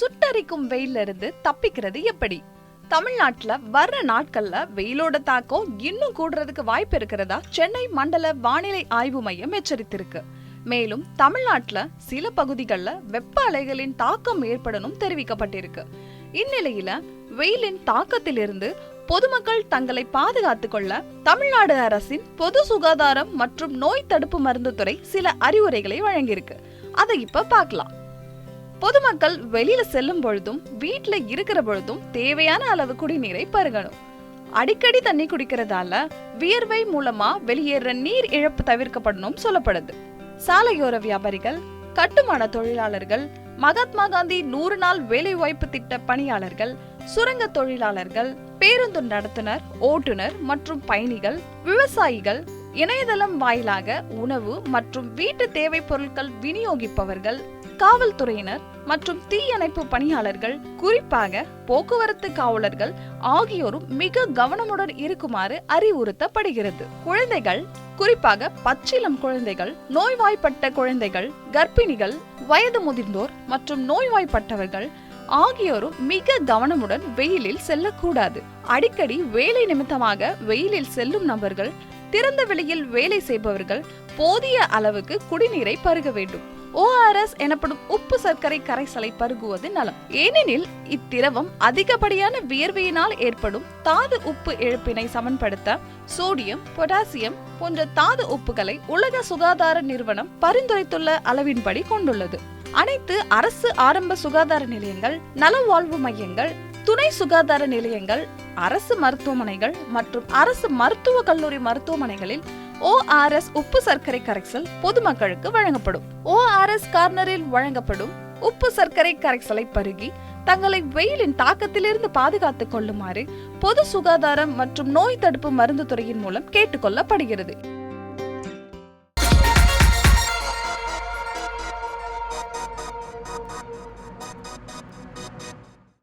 சுட்டரிக்கும் வெயில்ல இருந்து தப்பிக்கிறது எப்படி? தமிழ்நாட்டுல வர்ற நாட்கள்ல வெயிலோட தாக்கம் இன்னும் கூடுறதுக்கு வாய்ப்பு இருக்கிறதா? சென்னை மண்டல வானிலை ஆய்வு மையம் எச்சரித்திருக்கு. மேலும் தமிழ்நாட்டுல சில பகுதிகளில் வெப்ப அலைகளின் தாக்கம் ஏற்படணும் தெரிவிக்கப்பட்டிருக்கு. இந்நிலையில வெயிலின் தாக்கத்திலிருந்து பொதுமக்கள் தங்களை பாதுகாத்துக் கொள்ள தமிழ்நாடு அரசின் பொது சுகாதாரம் மற்றும் நோய் தடுப்பு மருந்து துறை சில அறிவுரைகளை வழங்கியிருக்கு. அதை இப்ப பார்க்கலாம். பொதுமக்கள் வெளியில செல்லும் பொழுதும் வீட்டுல இருக்கிற பொழுதும் தேவையான அளவு குடிநீரை பருகணும். அடிக்கடி தண்ணி குடிக்கிறதால வியர்வை மூலமா வெளியேற நீர் இழப்பு தவிர்க்கப்படணும் சொல்லப்படுது. சாலையோர வியாபாரிகள் கட்டுமான தொழிலாளர்கள் மகாத்மா காந்தி நூறு நாள் வேலை வாய்ப்பு திட்ட பணியாளர்கள் சுரங்க தொழிலாளர்கள் பேருந்து நடத்துனர் ஓட்டுநர் மற்றும் பயணிகள் விவசாயிகள் இணையதளம் வாயிலாக உணவு மற்றும் வீட்டு தேவை பொருட்கள் விநியோகிப்பவர்கள் காவல்துறையினர் மற்றும் தீயணைப்பு பணியாளர்கள் குறிப்பாக போக்குவரத்து காவலர்கள் ஆகியோரும் மிக கவனமுடன் இருக்குமாறு அறிவுறுத்தப்படுகிறது. குழந்தைகள் குறிப்பாக பச்சிலம் குழந்தைகள் நோய்வாய்ப்பட்ட குழந்தைகள் கர்ப்பிணிகள் வயது முதிர்ந்தோர் மற்றும் நோய்வாய்ப்பட்டவர்கள் ஆகியோரும் மிக கவனமுடன் வெயிலில் செல்லக்கூடாது. அடிக்கடி வேலை நிமித்தமாக வெயிலில் செல்லும் நபர்கள் திறந்த வெளியில் வேலை செய்பவர்கள் போதிய அளவுக்கு குடிநீரை பருக வேண்டும். ஓஆர்எஸ் எனப்படும் உப்பு சர்க்கரை கரைசலை பருகுவது நலம். ஏனெனில் இத்திரவம் அதிகப்படியான வியர்வையினால் ஏற்படும் தாது உப்பு இழப்பினை சமன்படுத்த சோடியம் பொட்டாசியம் போன்ற தாது உப்புகளை உலக சுகாதார நிறுவனம் பரிந்துரைத்துள்ள அளவின்படி கொண்டுள்ளது. அனைத்து அரசு ஆரம்ப சுகாதார நிலையங்கள் நலவாழ்வு மையங்கள் துணை சுகாதார நிலையங்கள் அரசு மருத்துவமனைகள் மற்றும் அரசு மருத்துவ கல்லூரி மருத்துவமனைகளில் ஓஆர்எஸ் உப்பு சர்க்கரை கரைசல் பொதுமக்களுக்கு வழங்கப்படும். ஓஆர்எஸ் கார்னரில் வழங்கப்படும் உப்பு சர்க்கரை கரைசலை பருகி தங்களை வெயிலின் தாக்கத்திலிருந்து பாதுகாத்துக் கொள்ளுமாறு பொது சுகாதாரம் மற்றும் நோய் தடுப்பு மருந்து துறையின் மூலம் கேட்டுக்கொள்ளப்படுகிறது